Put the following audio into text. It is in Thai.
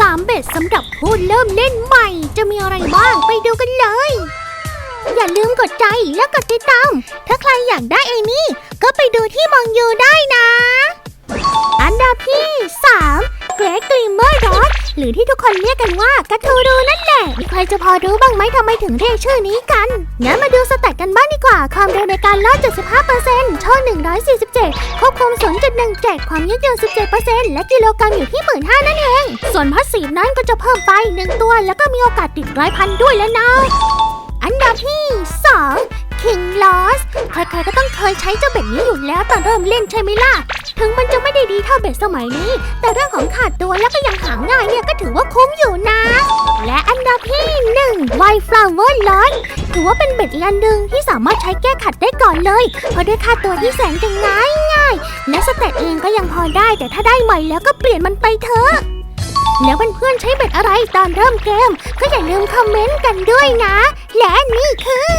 3 เบ็ดสำหรับผู้เริ่มเล่นใหม่ จะมีอะไรบ้างไปดูกันเลย อย่าลืมกดใจและกดติดตาม ถ้าใครอยากได้เอมี่ ก็ไปดูที่มองยูได้นะ อันดับที่ 3 เกรกกลิมเมอร์รอส หรือที่ทุกคนเรียกกันว่ากระทูรูนั่นแหละมีใครจะพอรู้บ้างไหมทำไมถึงเรียกชื่อนี้กัน งั้นมาดูสแตทกันบ้างดีกว่า ความเร็วในการลอด 75%ช่อ147 ควบคุม 0.17 ความยืดหยุ่น 17%และกิโลกรัมอยู่ที่ 15,000นั่นเอง ส่วนพัสซีฟนั้นก็จะเพิ่มไป 1 ตัว แล้วก็มีโอกาสติดร้อยพันด้วยแล้วนะ อันดับที่2 King Loss ใครๆก็ต้องเคยใช้เจ้าเบ็ดนี้อยู่แล้วตอนเริ่มเล่นใช่ไหมล่ะ ถึงมันจะไม่ได้ดีเท่าเบ็ดสมัยนี้ แต่เรื่องของขาดตัวแล้วก็ยังหาง่ายเนี่ยก็ถือว่าคุ้มอยู่นะ และอันดับที่1 White Flower Lot ถือว่าเป็นเบ็ดอีกอันหนึ่งที่สามารถใช้แก้ขัดได้ก่อนเลย เพราะด้วยค่าตัวที่แสนจะง่ายง่ายและสเตตเองก็ยังพอได้ แต่ถ้าได้ใหม่แล้วก็เปลี่ยนมันไปเถอะแล้วเพื่อนๆใช้เบ็ดอะไรตอนเริ่มเกม ก็อย่าลืมคอมเมนต์กันด้วยนะ และนี่คือ